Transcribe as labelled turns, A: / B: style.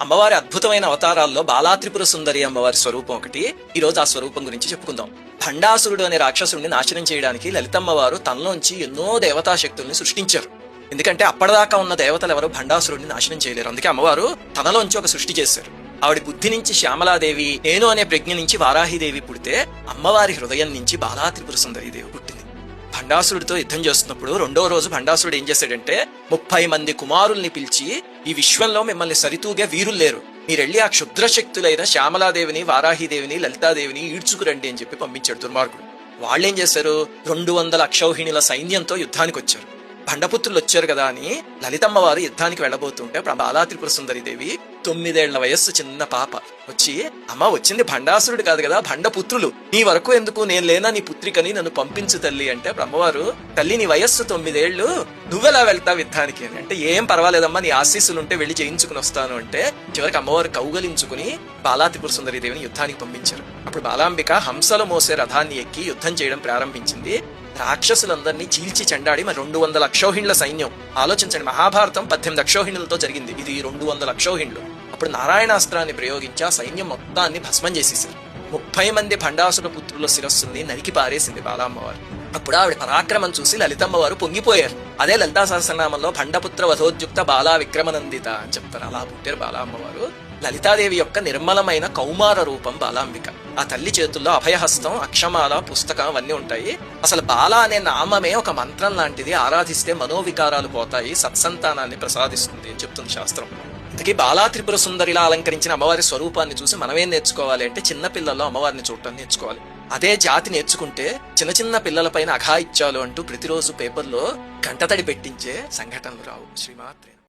A: అమ్మవారి అద్భుతమైన అవతారాల్లో బాలాత్రిపుర సుందరి అమ్మవారి స్వరూపం ఒకటి. ఈ రోజు ఆ స్వరూపం గురించి చెప్పుకుందాం. భండాసురుడు అనే రాక్షసుడిని నాశనం చేయడానికి లలితమ్మవారు తనలోంచి ఎన్నో దేవతా శక్తుల్ని సృష్టించారు. ఎందుకంటే అప్పటిదాకా ఉన్న దేవతలు ఎవరు భండాసురుడిని నాశనం చేయలేరు. అందుకే అమ్మవారు తనలోంచి ఒక సృష్టి చేశారు. ఆవిడ బుద్ధి నుంచి శ్యామలాదేవి నేను అనే ప్రజ్ఞ నుంచి వారాహిదేవి పుడితే అమ్మవారి హృదయం నుంచి బాలాత్రిపుర సుందరీదేవి పుట్టింది. భండాసురుడితో యుద్ధం చేస్తున్నప్పుడు రెండో రోజు భండాసురుడు ఏం చేశాడంటే ముప్పై మంది కుమారుల్ని పిలిచి ఈ విశ్వంలో మిమ్మల్ని సరితూగే వీరులు లేరు. మీరెళ్ళి ఆ క్షుద్రశక్తులైన శ్యామలాదేవిని వారాహిదేవిని లలితాదేవిని ఈడ్చుకురండి అని చెప్పి పంపించాడు దుర్మార్గుడు. వాళ్ళేం చేశారు? రెండు వందల అక్షౌహిణుల సైన్యంతో యుద్ధానికి వచ్చారు భండపుత్రులు వచ్చారు కదా అని లలితమ్మ వారు యుద్ధానికి వెళ్ళబోతుంటే అప్పుడు బాలా త్రిపుర సుందరి దేవి తొమ్మిదేళ్ళ వయస్సు చిన్న పాప వచ్చి అమ్మ వచ్చింది భండాసురుడు కాదు కదా భండపుత్రులు. నీ వరకు ఎందుకు? నేను లేనా నీ పుత్రికని నన్ను పంపించు తల్లి. అంటే బ్రహ్మవారు తల్లి నీ వయస్సు తొమ్మిదేళ్ళు నువ్వెలా వెళ్తావు యుద్ధానికి? అని అంటే ఏం పర్వాలేదమ్మా నీ ఆశీస్సులు ఉంటే వెళ్ళి చేయించుకుని వస్తాను. అంటే చివరికి అమ్మవారు కౌగలించుకుని బాలా త్రిపుర సుందరి దేవిని యుద్ధానికి పంపించారు. అప్పుడు బాలాంబిక హంసలు మోసే రథాన్ని ఎక్కి యుద్ధం చేయడం ప్రారంభించింది. రాక్షసులందరినీ చీల్చి చెండాడి మరి రెండు వందల అక్షోహిణుల సైన్యం. ఆలోచించండి మహాభారతం పద్దెనిమిది అక్షోహిణులతో జరిగింది. ఇది రెండు వందల అక్షోహిణులు. అప్పుడు నారాయణాస్త్రాన్ని ప్రయోగించి ఆ సైన్యం మొత్తాన్ని భస్మం చేసేసారు ముప్పై మంది భండాసుర పుత్రుల శిరస్సుల్ని నరికి పారేసింది బాలామ్మవారు. అప్పుడు ఆవిడ పరాక్రమం చూసి లలితమ్మ వారు పొంగిపోయారు. అదే లలితా సహస్రనామంలో భండపుత్ర వధోద్యుక్త బాలా విక్రమనందిత అని చెప్తారు. అలా పుట్టారు బాలామ్మవారు. లలితాదేవి యొక్క నిర్మలమైన కౌమార రూపం బాలాంబిక. ఆ తల్లి చేతుల్లో అభయహస్తం అక్షమాల పుస్తకం అవన్నీ ఉంటాయి. అసలు బాల అనే నామమే ఒక మంత్రం లాంటిది. ఆరాధిస్తే మనోవికారాలు పోతాయి సత్సంతానాన్ని ప్రసాదిస్తుంది అని చెప్తుంది శాస్త్రం. ఇంతకీ బాలా త్రిపుర సుందరిలా అలంకరించిన అమ్మవారి స్వరూపాన్ని చూసి మనమేం నేర్చుకోవాలి అంటే చిన్న పిల్లల్లో అమ్మవారిని చూడటం నేర్చుకోవాలి. అదే జాతి నేర్చుకుంటే చిన్న చిన్న పిల్లలపైన అఘాయిత్యాలు అంటూ ప్రతిరోజు పేపర్లో గంటతడి పెట్టించే సంఘటనలు రావు. శ్రీమాత్రే